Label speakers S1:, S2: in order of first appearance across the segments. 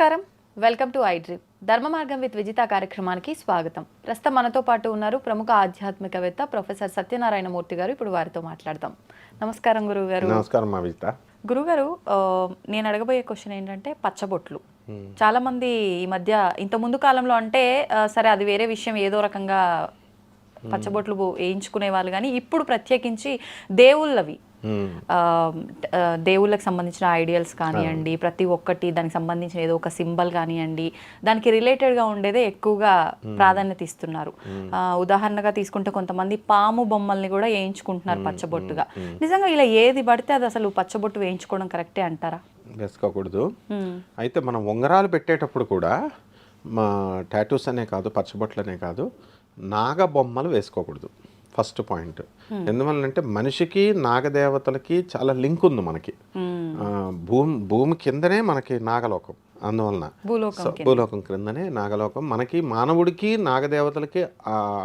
S1: నమస్కారం. Welcome to I dream. Dharma Margam with Vijitha కార్యక్రమానికి స్వాగతం. ప్రస్తుతం మనతో పాటు ఉన్నారు ప్రముఖ ఆధ్యాత్మికవేత్త ప్రొఫెసర్ సత్యనారాయణ మూర్తి గారు. ఇప్పుడు వారితో మాట్లాడదాం. నమస్కారం గురువు గారు
S2: నమస్కారం మా విజిత.
S1: గురుగారు నేను అడగబోయే క్వశ్చన్ ఏంటంటే పచ్చబొట్లు. చాలా మంది ఈ మధ్య ఇంత ముందు కాలంలో అంటే సరే అది వేరే విషయం ఏదో రకంగా పచ్చబొట్లు బో- వేయించుకునే వాళ్ళు కానీ ఇప్పుడు ప్రత్యేకించి దేవుళ్ళవి. దేవుళ్ళకి సంబంధించిన ఐడియల్స్ కానివ్వండి ప్రతి ఒక్కటి దానికి సంబంధించిన ఏదో ఒక సింబల్ కానివ్వండి దానికి రిలేటెడ్గా ఉండేదే ఎక్కువగా ప్రాధాన్యత ఇస్తున్నారు. ఉదాహరణగా తీసుకుంటే కొంతమంది పాము బొమ్మల్ని కూడా వేయించుకుంటున్నారు పచ్చబొట్టుగా. నిజంగా ఇలా ఏది పడితే అది అసలు పచ్చబొట్టు వేయించుకోవడం కరెక్టే అంటారా?
S2: వేసుకోకూడదు. అయితే మనం ఉంగరాలు పెట్టేటప్పుడు కూడా మా టాటూస్ అనే కాదు పచ్చబొట్లనే కాదు నాగ బొమ్మలు వేసుకోకూడదు. First point. ఎందువల్లంటే మనిషికి నాగదేవతలకి చాలా లింక్ ఉంది మనకి. భూమి భూమి కిందనే మనకి నాగలోకం. అందువలన
S1: భూలోకం
S2: క్రిందనే నాగలోకం. మనకి మానవుడికి నాగదేవతలకి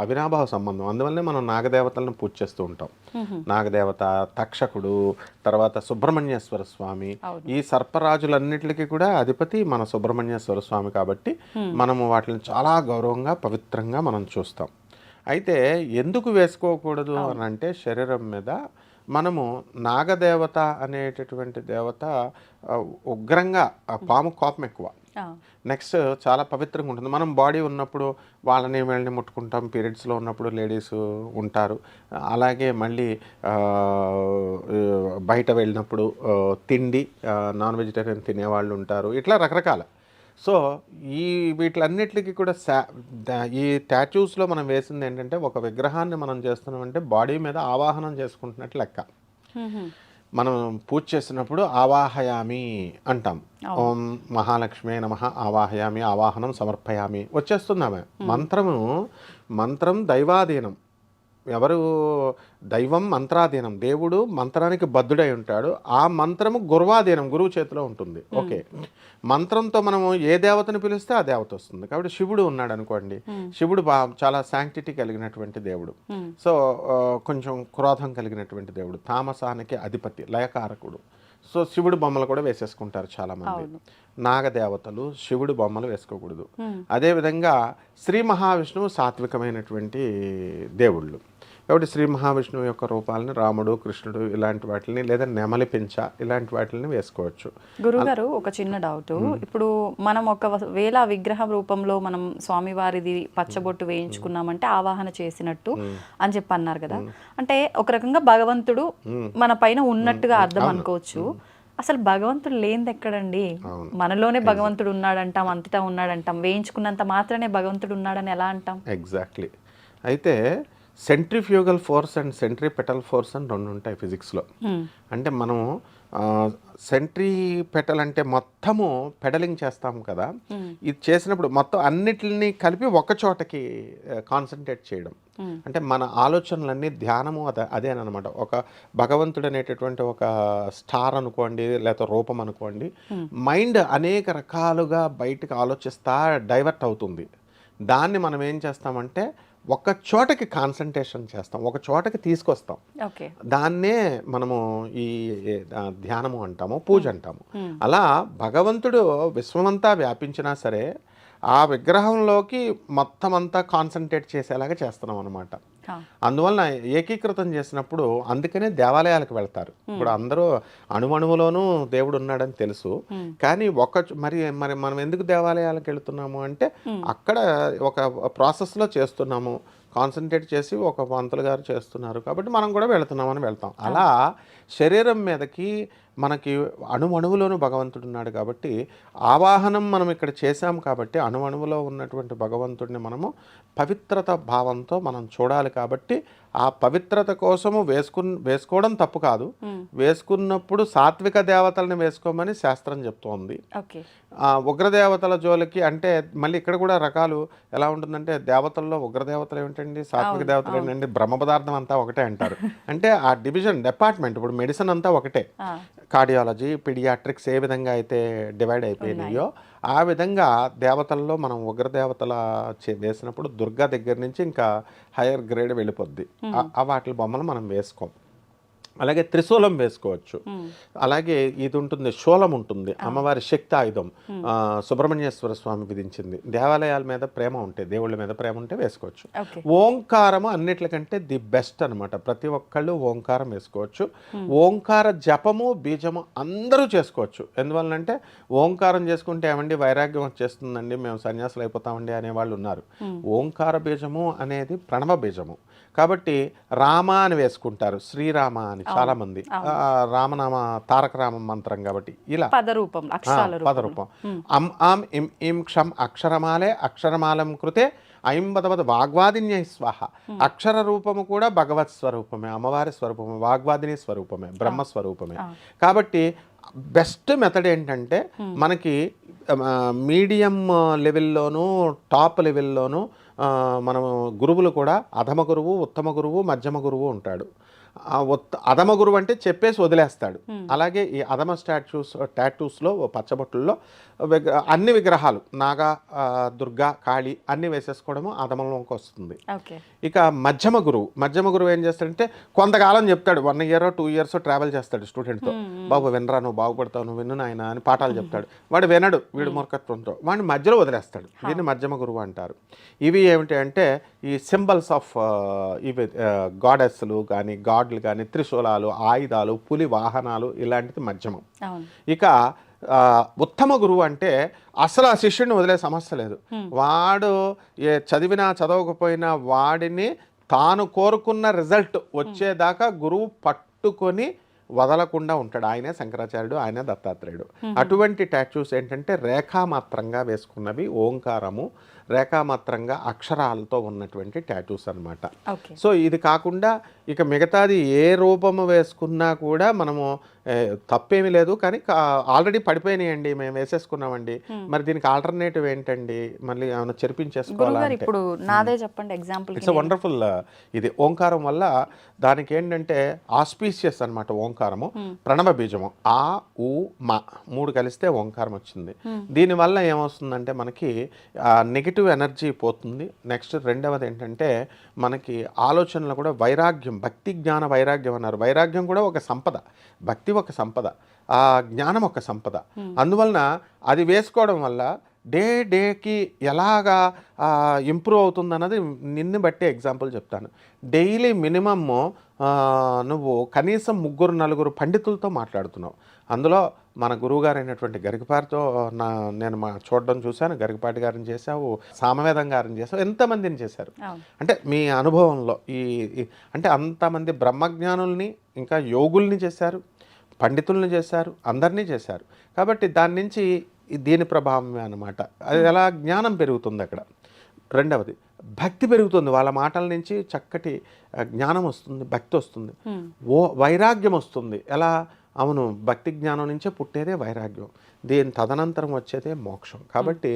S2: అవినాభావ సంబంధం. అందువల్లనే మనం నాగదేవతలను పూజ చేస్తూ ఉంటాం. నాగదేవత తక్షకుడు తర్వాత సుబ్రహ్మణ్యేశ్వర స్వామి. ఈ సర్పరాజులన్నిటికీ కూడా అధిపతి మన సుబ్రహ్మణ్యేశ్వర స్వామి కాబట్టి మనము వాటిని చాలా గౌరవంగా పవిత్రంగా మనం చూస్తాం. అయితే ఎందుకు వేసుకోకూడదు అని అంటే శరీరం మీద మనము నాగదేవత అనేటటువంటి దేవత ఉగ్రంగా పాము కోపం ఎక్కువ. నెక్స్ట్ చాలా పవిత్రంగా ఉంటుంది. మనం బాడీ ఉన్నప్పుడు వాళ్ళని వీళ్ళని ముట్టుకుంటాం. పీరియడ్స్లో ఉన్నప్పుడు లేడీస్ ఉంటారు. అలాగే మళ్ళీ బయట వెళ్ళినప్పుడు తిండి నాన్ వెజిటేరియన్ తినేవాళ్ళు ఉంటారు. ఇట్లా రకరకాల. సో ఈ వీటిలన్నిటికీ కూడా శా ఈ టాటూస్లో మనం వేసింది ఏంటంటే ఒక విగ్రహాన్ని మనం చేస్తున్నామంటే బాడీ మీద ఆవాహనం చేసుకుంటున్నట్టు లెక్క. మనం పూజ చేసినప్పుడు ఆవాహయామి అంటాం. ఓం మహాలక్ష్మి నమ ఆవాహయామి ఆవాహనం సమర్పయామి. వచ్చేస్తున్నామే మంత్రము మంత్రం దైవాధీనం. ఎవరు దైవం మంత్రాధీనం. దేవుడు మంత్రానికి బద్ధుడై ఉంటాడు. ఆ మంత్రము గురువాధీనం గురువు చేతిలో ఉంటుంది. ఓకే. మంత్రంతో మనము ఏ దేవతను పిలిస్తే ఆ దేవత వస్తుంది. కాబట్టి శివుడు ఉన్నాడు అనుకోండి. శివుడు బా చాలా శాంక్టిటీ కలిగినటువంటి దేవుడు. సో కొంచెం క్రోధం కలిగినటువంటి దేవుడు. తామసానికి అధిపతి లయకారకుడు. సో శివుడు బొమ్మలు కూడా వేసేసుకుంటారు చాలా మంది నాగదేవతలు శివుడు బొమ్మలు వేసుకోకూడదు. అదేవిధంగా శ్రీ మహావిష్ణువు సాత్వికమైనటువంటి దేవుళ్ళు. కాబట్టి శ్రీ మహావిష్ణువు యొక్క రూపాలని రాముడు కృష్ణుడు ఇలాంటి వాటిని లేదా నెమలి పించ ఇలాంటి వాటిని వేసుకోవచ్చు.
S1: గురుగారు ఒక చిన్న డౌట్. ఇప్పుడు మనం ఒక వేళ విగ్రహం రూపంలో మనం స్వామివారిది పచ్చబొట్టు వేయించుకున్నామంటే ఆవాహన చేసినట్టు అని చెప్పి అన్నారు కదా. అంటే ఒక రకంగా భగవంతుడు మన పైన ఉన్నట్టుగా అర్థం అనుకోవచ్చు. అసలు భగవంతుడు లేనిది ఎక్కడండి మనలోనే భగవంతుడు ఉన్నాడంటాం అంతటా ఉన్నాడంటాం. వేయించుకున్నంత మాత్రమే భగవంతుడు ఉన్నాడని ఎలా అంటాం?
S2: ఎగ్జాక్ట్లీ. అయితే centrifugal force and centripetal force అని రెండు ఉంటాయి ఫిజిక్స్లో. అంటే మనము సెంట్రీ పెటల్ అంటే మొత్తము పెడలింగ్ చేస్తాం కదా. ఇది చేసినప్పుడు మొత్తం అన్నిటిని కలిపి ఒక చోటకి కాన్సన్ట్రేట్ చేయడం. అంటే మన ఆలోచనలన్నీ ధ్యానము అదే అదేనమాట ఒక భగవంతుడు అనేటటువంటి ఒక స్టార్ అనుకోండి లేకపోతే రూపం అనుకోండి మైండ్ అనేక రకాలుగా బయటకు ఆలోచిస్తా డైవర్ట్ అవుతుంది. దాన్ని మనం ఏం చేస్తామంటే ఒక చోటకి కాన్సన్ట్రేషన్ చేస్తాం ఒక చోటకి తీసుకొస్తాం. దాన్నే మనము ఈ ధ్యానము అంటాము పూజ అంటాము. అలా భగవంతుడు విశ్వమంతా వ్యాపించినా సరే ఆ విగ్రహంలోకి మొత్తం అంతా కాన్సన్ట్రేట్ చేసేలాగా చేస్తున్నాం అనమాట అందువలన ఏకీకృతం చేసినప్పుడు అందుకనే దేవాలయాలకు వెళ్తారు. ఇప్పుడు అందరూ అణువణువులోనూ దేవుడు ఉన్నాడని తెలుసు. కానీ ఒక మరి మరి మనం ఎందుకు దేవాలయాలకు వెళ్తున్నాము అంటే అక్కడ ఒక ప్రాసెస్లో చేస్తున్నాము. కాన్సన్ట్రేట్ చేసి ఒక పంతులు గారు చేస్తున్నారు. కాబట్టి మనం కూడా వెళుతున్నామని వెళ్తాం. అలా శరీరం మీదకి మనకి అణువణువులోనూ భగవంతుడు ఉన్నాడు కాబట్టి ఆవాహనం మనం ఇక్కడ చేశాం కాబట్టి అణువణువులో ఉన్నటువంటి భగవంతుడిని మనము పవిత్రత భావంతో మనం చూడాలి కాబట్టి ఆ పవిత్రత కోసము వేసుకు వేసుకోవడం తప్పు కాదు. వేసుకున్నప్పుడు సాత్విక దేవతలను వేసుకోమని శాస్త్రం చెప్తోంది. ఉగ్రదేవతల జోలికి అంటే మళ్ళీ ఇక్కడ కూడా రకాలు ఎలా ఉంటుందంటే దేవతల్లో ఉగ్రదేవతలు ఏమిటండి సాత్విక దేవతలు ఏంటండి బ్రహ్మ పదార్థం అంతా ఒకటే అంటారు. అంటే ఆ డివిజన్ డిపార్ట్మెంట్ ఇప్పుడు మెడిసిన్ అంతా ఒకటే. కార్డియాలజీ పిడియాట్రిక్స్ ఏ విధంగా అయితే డివైడ్ అయిపోయినాయో ఆ విధంగా దేవతల్లో మనం ఉగ్రదేవతల చే- వేసినప్పుడు దుర్గా దగ్గర నుంచి ఇంకా హైయర్ గ్రేడ్ వెళ్ళిపోద్ది. ఆ వాటి బొమ్మలు మనం వేసుకోం. అలాగే త్రిశూలం వేసుకోవచ్చు. అలాగే ఇది ఉంటుంది శూలం ఉంటుంది అమ్మవారి శక్తి ఆయుధం సుబ్రహ్మణ్యేశ్వర స్వామి విధించింది. దేవాలయాల మీద ప్రేమ ఉంటే దేవుళ్ళ మీద ప్రేమ ఉంటే వేసుకోవచ్చు.
S1: ఓకే.
S2: ఓంకారము అన్నిటికంటే ది బెస్ట్ అన్నమాట. ప్రతి ఒక్కళ్ళు ఓంకారం వేసుకోవచ్చు. ఓంకార జపము బీజము అందరూ చేసుకోవచ్చు. ఎందువల్లంటే ఓంకారం చేసుకుంటే ఏమండి వైరాగ్యం వచ్చేస్తుందండి మేము సన్యాసులు అయిపోతామండి అనే వాళ్ళు ఉన్నారు. ఓంకార బీజము అనేది ప్రణవ బీజము. కాబట్టి రామ అని వేసుకుంటారు శ్రీరామ అని. చాలా మంది. రామనామ తారక రామ మంత్రం కాబట్టి ఇలా.
S1: పద రూపం
S2: ఆ,
S1: అక్షరాల
S2: పద రూపం అం ఆం ఇం ఇం క్షం అక్షరమాలే అక్షరమాలం కృతే ఐం బదవద వాగ్వాదిన్యై స్వాహ. అక్షర రూపము కూడా భగవత్ స్వరూపమే అమ్మవారి స్వరూపమే వాగ్వాదిని స్వరూపమే బ్రహ్మ స్వరూపమే. కాబట్టి బెస్ట్ మెథడ్ ఏంటంటే మనకి మీడియం లెవెల్లోనూ టాప్ లెవెల్లోనూ మనం గురువులు కూడా అధమ గురువు ఉత్తమ గురువు మధ్యమ గురువు ఉంటాడు. అధమ గురువు అంటే చెప్పేసి వదిలేస్తాడు. అలాగే ఈ అధమ స్టాచ్యూస్ టాటూస్లో పచ్చబొట్టుల్లో విగ్ర అన్ని విగ్రహాలు నాగా దుర్గా కాళీ అన్ని వేసేసుకోవడము అధమంలోకి వస్తుంది. ఇక మధ్యమ గురువు మధ్యమ గురువు ఏం చేస్తాడంటే కొంతకాలం చెప్తాడు. One year two years travel చేస్తాడు స్టూడెంట్తో. బాబు వినరా నువ్వు బాగుపడతావు నువ్వు విను నాయన అని పాఠాలు చెప్తాడు. వాడు వినడు వీడు మూర్ఖత్వంతో. వాడిని మధ్యలో వదిలేస్తాడు. దీన్ని మధ్యమ గురువు అంటారు. ఇవి ఏమిటి అంటే ఈ సింబల్స్ ఆఫ్ ఇవి గాడెస్లు కానీ గాడ్లు కానీ త్రిశూలాలు ఆయుధాలు పులి వాహనాలు ఇలాంటిది మధ్యమం. ఇక ఉత్తమ గురువు అంటే అసలు ఆ శిష్యుడిని వదిలే సమస్య లేదు. వాడు ఏ చదివినా చదవకపోయినా వాడిని తాను కోరుకున్న రిజల్ట్ వచ్చేదాకా గురువు పట్టుకొని వదలకుండా ఉంటాడు. ఆయనే శంకరాచార్యుడు ఆయనే దత్తాత్రేయుడు. అటువంటి టాటూస్ ఏంటంటే రేఖామాత్రంగా వేసుకున్నవి ఓంకారము రేఖామాత్రంగా అక్షరాలతో ఉన్నటువంటి టాటూస్ అన్నమాట.
S1: ఓకే.
S2: సో ఇది కాకుండా ఇక మిగతాది ఏ రూపము వేసుకున్నా కూడా మనము తప్పేమీ లేదు. కానీ ఆల్రెడీ పడిపోయినాయండి. మేము వేసేసుకున్నామండి. మరి దీనికి ఆల్టర్నేటివ్ ఏంటండి? మళ్ళీ ఏమైనా చెరిపించేసుకోవాలా
S1: ఇప్పుడు నాదే చెప్పండి ఎగ్జాంపుల్
S2: ఇట్స్ వండర్ఫుల్ ఇది. ఓంకారం వల్ల దానికి ఏంటంటే ఆస్పీషియస్ అన్నమాట ఓంకారము. ప్రణవ బీజము. ఆ ఉ మా మూడు కలిస్తే ఓంకారం వచ్చింది. దీనివల్ల ఏమవుతుందంటే మనకి నెగిటివ్ ఎనర్జీ పోతుంది. నెక్స్ట్ రెండవది ఏంటంటే మనకి ఆలోచనలు కూడా వైరాగ్యం భక్తి జ్ఞాన వైరాగ్యం అన్నారు. వైరాగ్యం కూడా ఒక సంపద. భక్తి ఒక సంపద. ఆ జ్ఞానం ఒక సంపద. అందువలన అది వేసుకోవడం వల్ల డే డేకి ఎలాగా ఇంప్రూవ్ అవుతుంది అన్నది నిన్ను బట్టి ఎగ్జాంపుల్ చెప్తాను. డైలీ మినిమమ్ నువ్వు కనీసం ముగ్గురు నలుగురు పండితులతో మాట్లాడుతున్నావు. అందులో మన గురువుగారు అయినటువంటి గరికపాటితో నా నేను మా చూడడం చూశాను గరికపాటి గారిని చేశావు సామవేదం గారిని చేశావు ఎంతమందిని చేశారు? అంటే మీ అనుభవంలో ఈ అంటే అంతమంది బ్రహ్మజ్ఞానుల్ని ఇంకా యోగుల్ని చేశారు పండితుల్ని చేశారు అందరినీ చేశారు. కాబట్టి దాని నుంచి దీని ప్రభావమే అన్నమాట. అది ఎలా జ్ఞానం పెరుగుతుంది అక్కడ? రెండవది భక్తి పెరుగుతుంది. వాళ్ళ మాటల నుంచి చక్కటి జ్ఞానం వస్తుంది భక్తి వస్తుంది. ఓ వైరాగ్యం వస్తుంది. ఎలా? అవును భక్తి జ్ఞానం నుంచే పుట్టేదే వైరాగ్యం. దీని తదనంతరం వచ్చేదే మోక్షం. కాబట్టి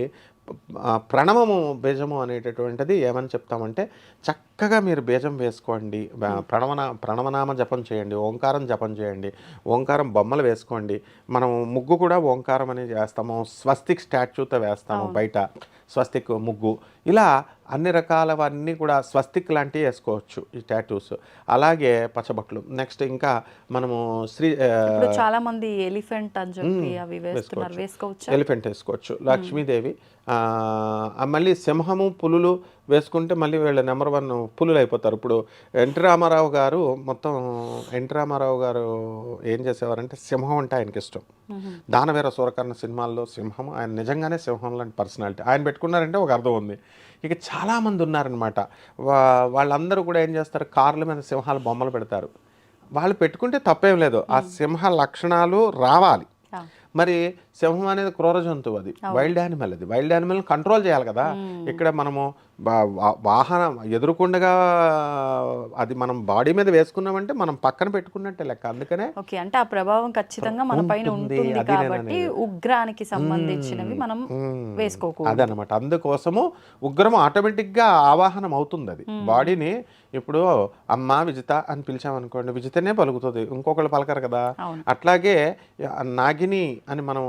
S2: ప్రణవము బీజము అనేటటువంటిది ఏమని చెప్తామంటే చక్కగా మీరు బీజం వేసుకోండి. ప్రణవన ప్రణవనామ జపం చేయండి ఓంకారం జపం చేయండి ఓంకారం బొమ్మలు వేసుకోండి. మనం ముగ్గు కూడా ఓంకారం అని చేస్తాము స్వస్తిక్ స్టాచ్యూతో వేస్తాము బయట. స్వస్తిక్ ముగ్గు. ఇలా అన్ని రకాలవన్నీ కూడా స్వస్తిక్ లాంటివి వేసుకోవచ్చు ఈ టాటూస్. అలాగే పచ్చబట్లు. నెక్స్ట్ ఇంకా మనము శ్రీ
S1: చాలా మంది ఎలిఫెంట్ అని చెప్పి అవి వేసుకోవచ్చా.
S2: ఎలిఫెంట్ వేసుకోవచ్చు. లక్ష్మీదేవి. మళ్ళీ సింహము పులులు వేసుకుంటే మళ్ళీ వీళ్ళ నెంబర్ వన్ పులులు అయిపోతారు. ఇప్పుడు ఎన్టీ రామారావు గారు మొత్తం ఎన్టీ రామారావు గారు ఏం చేసేవారంటే సింహం అంటే ఆయనకి ఇష్టం. దానవీర సూరకర్ణ సినిమాల్లో సింహం ఆయన నిజంగానే సింహం లాంటి పర్సనాలిటీ. ఆయన పెట్టుకున్నారంటే ఒక అర్థం ఉంది. ఇక చాలామంది ఉన్నారనమాట వా వాళ్ళందరూ కూడా ఏం చేస్తారు? కార్ల మీద సింహాల బొమ్మలు పెడతారు. వాళ్ళు పెట్టుకుంటే తప్పేం లేదు. ఆ సింహ లక్షణాలు రావాలి. మరి సింహం అనేది క్రూర జంతువు అది. వైల్డ్ యానిమల్ అది. వైల్డ్ యానిమల్ కంట్రోల్ చేయాలి కదా. ఇక్కడ మనము వాహనం ఎదురుకుండగా అది మనం బాడీ మీద వేసుకున్నామంటే మనం పక్కన పెట్టుకున్నట్టే లెక్క. అందుకనే
S1: ఓకే అంటే ఆ ప్రభావం ఖచ్చితంగా మన పైన
S2: ఉంటుంది, నేను
S1: కాబట్టి ఉగ్రానికి సంబంధించినవి మనం వేసుకోకూడదు.
S2: అదనమాట అందుకోసము ఉగ్రం ఆటోమేటిక్గా ఆవాహనం అవుతుంది అది. బాడీని ఇప్పుడు అమ్మ విజిత అని పిలిచామనుకోండి విజితనే పలుకుతుంది. ఇంకొకళ్ళు పలకరు కదా. అట్లాగే నాగిని అని మనం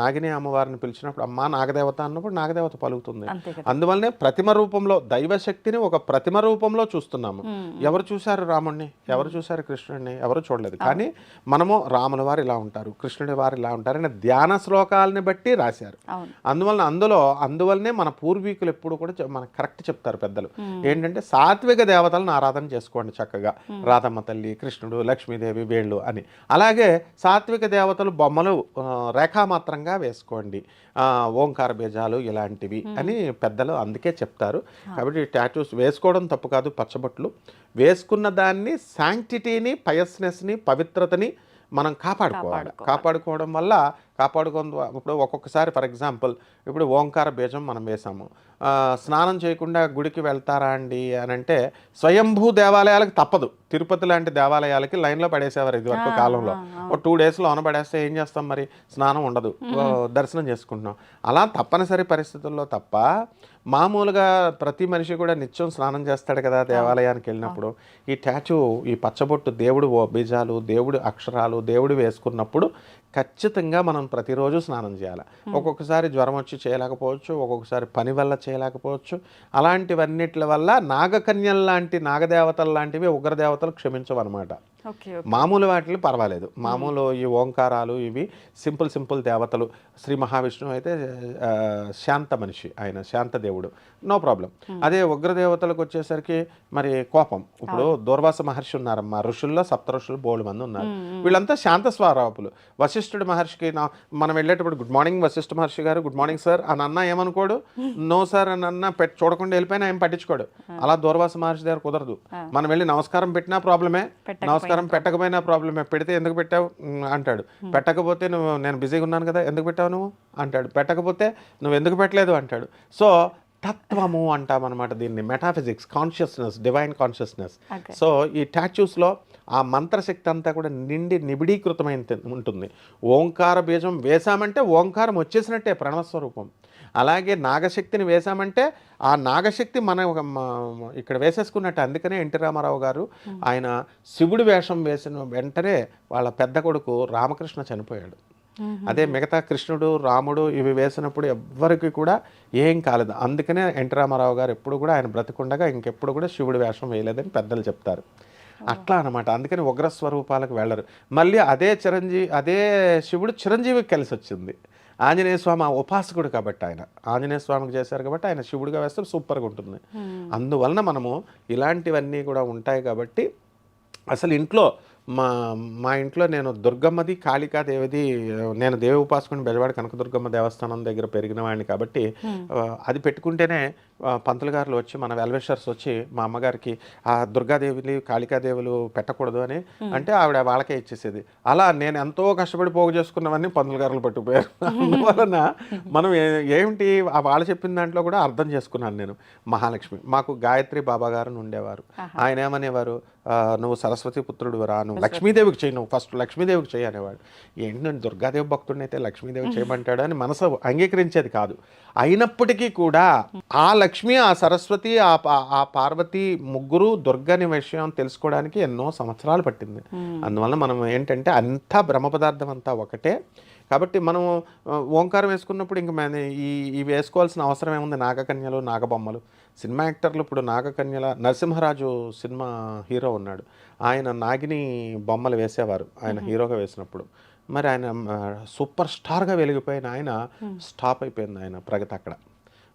S2: నాగిని అమ్మవారిని పిలిచినప్పుడు అమ్మ నాగదేవత అన్నప్పుడు నాగదేవత పలుకుతుంది. అందువల్లనే ప్రతిమ రూపంలో దైవశక్తిని ఒక ప్రతిమ రూపంలో చూస్తున్నాము. ఎవరు చూశారు రాముణ్ణి? ఎవరు చూశారు కృష్ణుడిని? ఎవరు చూడలేదు. కానీ మనము రాముల వారు ఇలా ఉంటారు కృష్ణుడి వారు ఇలా ఉంటారు అని ధ్యాన శ్లోకాలని బట్టి రాశారు. అందువలన అందులో అందువల్లనే మన పూర్వీకులు ఎప్పుడు కూడా మనకు కరెక్ట్ చెప్తారు పెద్దలు. ఏంటంటే సాత్విక దేవతలను ఆరాధన చేసుకోండి చక్కగా. రాధమ్మ తల్లి కృష్ణుడు లక్ష్మీదేవి వేళ్ళు అని. అలాగే సాత్విక దేవతలు బొమ్మలు రేఖామాత్రంగా వేసుకోండి. ఓంకార బీజాలు ఇలాంటివి అని పెద్దలు అందుకే చెప్తారు. కాబట్టి టాటూస్ వేసుకోవడం తప్పు కాదు పచ్చబొట్లు. వేసుకున్న దాన్ని శాంక్టిటీని పయస్నెస్ని పవిత్రతని మనం కాపాడుకోవాలి. కాపాడుకోవడం వల్ల కాపాడుకోవడం ద్వా- ఇప్పుడు ఒక్కొక్కసారి ఫర్ ఎగ్జాంపుల్ ఇప్పుడు ఓంకార బీజం మనం వేసాము. స్నానం చేయకుండా గుడికి వెళ్తారా అండి అని అంటే స్వయంభూ దేవాలయాలకు తప్పదు. తిరుపతి లాంటి దేవాలయాలకి లైన్లో పడేసేవారు ఇదివరకు కాలంలో. ఒక టూ డేస్లో పడేస్తే ఏం చేస్తాం మరి? స్నానం ఉండదు. దర్శనం చేసుకుంటున్నాం. అలా తప్పనిసరి పరిస్థితుల్లో తప్ప మామూలుగా ప్రతి మనిషి కూడా నిత్యం స్నానం చేస్తాడు కదా దేవాలయానికి వెళ్ళినప్పుడు. ఈ టాటూ ఈ పచ్చబొట్టు దేవుడు బీజాలు దేవుడు అక్షరాలు దేవుడు వేసుకున్నప్పుడు ఖచ్చితంగా మనం ప్రతిరోజు స్నానం చేయాలి. ఒక్కొక్కసారి జ్వరం వచ్చి చేయలేకపోవచ్చు ఒక్కొక్కసారి పని వల్ల చేయలేకపోవచ్చు. అలాంటివన్నిటి వల్ల నాగకన్యల లాంటి నాగదేవతలు లాంటివి ఉగ్రదేవతలు క్షమించవన్నమాట. మామూలు వాటిని పర్వాలేదు. మామూలు ఈ ఓంకారాలు ఇవి సింపుల్ సింపుల్ దేవతలు. శ్రీ మహావిష్ణువు అయితే శాంత మనిషి ఆయన శాంత దేవుడు. No problem. అదే ఉగ్రదేవతలకు వచ్చేసరికి మరి కోపం. ఇప్పుడు దూర్వాస మహర్షి ఉన్నారమ్మా. ఋషుల్లో సప్త ఋషులు బోళ్ళు మంది ఉన్నారు. వీళ్ళంతా శాంత స్వరూపులు. వశిష్ఠుడి మహర్షికి నా మనం వెళ్ళేటప్పుడు గుడ్ మార్నింగ్ వశిష్ఠ మహర్షి గారు గుడ్ మార్నింగ్ సార్ అని అన్న ఏమనుకోడు? నో సార్ అని అన్న పెట్ చూడకుండా వెళ్ళిపోయినా ఏం పట్టించుకోడు. అలా దూర్వాస మహర్షి దగ్గర కుదరదు. మనం వెళ్ళి నమస్కారం పెట్టినా ప్రాబ్లమే. నమస్కారం పెట్టకపోయినా ప్రాబ్లమే పెడితే ఎందుకు పెట్టావు? అంటాడు. పెట్టకపోతే నువ్వు నేను బిజీగా ఉన్నాను కదా ఎందుకు పెట్టావు నువ్వు? అంటాడు. పెట్టకపోతే నువ్వు ఎందుకు పెట్టలేదు? అంటాడు. సో తత్వము అంటామన్నమాట దీన్ని. Metaphysics consciousness divine consciousness. So ఈ టాచ్యూస్లో ఆ మంత్రశక్తి అంతా కూడా నిండి నిబిడీకృతమైన ఉంటుంది. ఓంకార బీజం వేశామంటే ఓంకారం వచ్చేసినట్టే ప్రణవస్వరూపం. అలాగే నాగశక్తిని వేశామంటే ఆ నాగశక్తి మన ఇక్కడ వేసేసుకున్నట్టు అందుకనే ఎన్టీ రామారావు గారు ఆయన శివుడి వేషం వేసిన వెంటనే వాళ్ళ పెద్ద కొడుకు రామకృష్ణ చనిపోయాడు. అదే మిగతా కృష్ణుడు రాముడు ఇవి వేసినప్పుడు ఎవ్వరికి కూడా ఏం కాలేదు. అందుకనే ఎన్టీ రామారావు గారు ఎప్పుడు కూడా ఆయన బ్రతికుండగా ఇంకెప్పుడు కూడా శివుడి వేషం వేయలేదని పెద్దలు చెప్తారు. అట్లా అనమాట అందుకని ఉగ్ర స్వరూపాలకు వెళ్ళరు. మళ్ళీ అదే చిరంజీవి అదే శివుడు చిరంజీవికి కలిసి వచ్చింది ఆంజనేయ స్వామి ఆ ఉపాసకుడు కాబట్టి ఆయన. ఆంజనేయ స్వామికి చేశారు కాబట్టి ఆయన శివుడిగా వేస్తే సూపర్గా ఉంటుంది. అందువలన మనము ఇలాంటివన్నీ కూడా ఉంటాయి కాబట్టి అసలు ఇంట్లో మా మా ఇంట్లో నేను దుర్గమ్మది కాళికా దేవిది నేను దేవి ఉపాసకుని బెజవాడ కనకదుర్గమ్మ దేవస్థానం దగ్గర పెరిగిన వాడిని కాబట్టి ఆ, అది పెట్టుకుంటేనే పంతులు గారులు వచ్చి మన వెల్విషర్స్ వచ్చి మా అమ్మగారికి ఆ దుర్గాదేవిని కాళికాదేవులు పెట్టకూడదు అని అంటే ఆవిడ వాళ్ళకే ఇచ్చేసేది. అలా నేను ఎంతో కష్టపడి పోగు చేసుకున్నవన్నీ పంతులు గారులు పట్టుకుపోయారు. అందువలన మనం ఏమిటి ఆ వాళ్ళు చెప్పిన దాంట్లో కూడా అర్థం చేసుకున్నాను నేను. మహాలక్ష్మి మాకు గాయత్రి బాబా గారు ఉండేవారు. ఆయన ఏమనేవారు? నువ్వు సరస్వతి పుత్రుడు రా నువ్వు లక్ష్మీదేవికి చేయి నువ్వు ఫస్ట్ లక్ష్మీదేవికి చేయి అనేవాడు. ఏంటి నేను దుర్గాదేవి భక్తుడిని అయితే లక్ష్మీదేవి చేయమంటాడు అని మనసు అంగీకరించేది కాదు. అయినప్పటికీ కూడా ఆ లక్ష్మి ఆ సరస్వతి ఆ ఆ పార్వతి ముగ్గురు దుర్గని విషయం తెలుసుకోవడానికి ఎన్నో సంవత్సరాలు పట్టింది. అందువల్ల మనం ఏంటంటే అంతా బ్రహ్మ పదార్థం అంతా ఒకటే. కాబట్టి మనం ఓంకారం వేసుకున్నప్పుడు ఇంక మన ఈ ఇవి వేసుకోవాల్సిన అవసరం ఏముంది? నాగకన్యలు నాగబొమ్మలు. సినిమా యాక్టర్లు ఇప్పుడు నాగకన్యల నరసింహరాజు సినిమా హీరో ఉన్నాడు. ఆయన నాగిని బొమ్మలు వేసేవారు ఆయన హీరోగా వేసినప్పుడు. మరి ఆయన సూపర్ స్టార్గా వెలిగిపోయిన ఆయన స్టాప్ అయిపోయింది ఆయన ప్రగతి అక్కడ.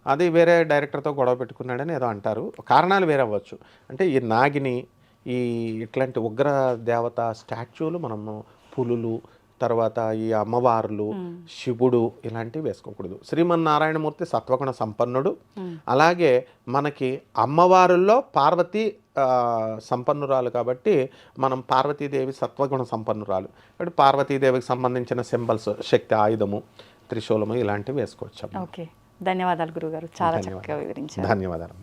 S2: అది వేరే డైరెక్టర్తో గొడవ పెట్టుకున్నాడని ఏదో అంటారు. కారణాలు వేరే అవ్వచ్చు. అంటే ఈ నాగిని ఈ ఇట్లాంటి ఉగ్ర దేవత స్టాచ్యూలు మనము పులులు తర్వాత ఈ అమ్మవార్లు శివుడు ఇలాంటివి వేసుకోకూడదు. శ్రీమన్నారాయణమూర్తి సత్వగుణ సంపన్నుడు. అలాగే మనకి అమ్మవారుల్లో పార్వతి సంపన్నురాలు కాబట్టి మనం పార్వతీదేవి సత్వగుణ సంపన్నురాలు. కాబట్టి పార్వతీదేవికి సంబంధించిన సింబల్స్ శక్తి ఆయుధము త్రిశూలము ఇలాంటివి వేసుకోవచ్చు
S1: ఓకే. ధన్యవాదాలు గురుగారు. చాలా చక్కగా వివరించారు.
S2: ధన్యవాదాలు.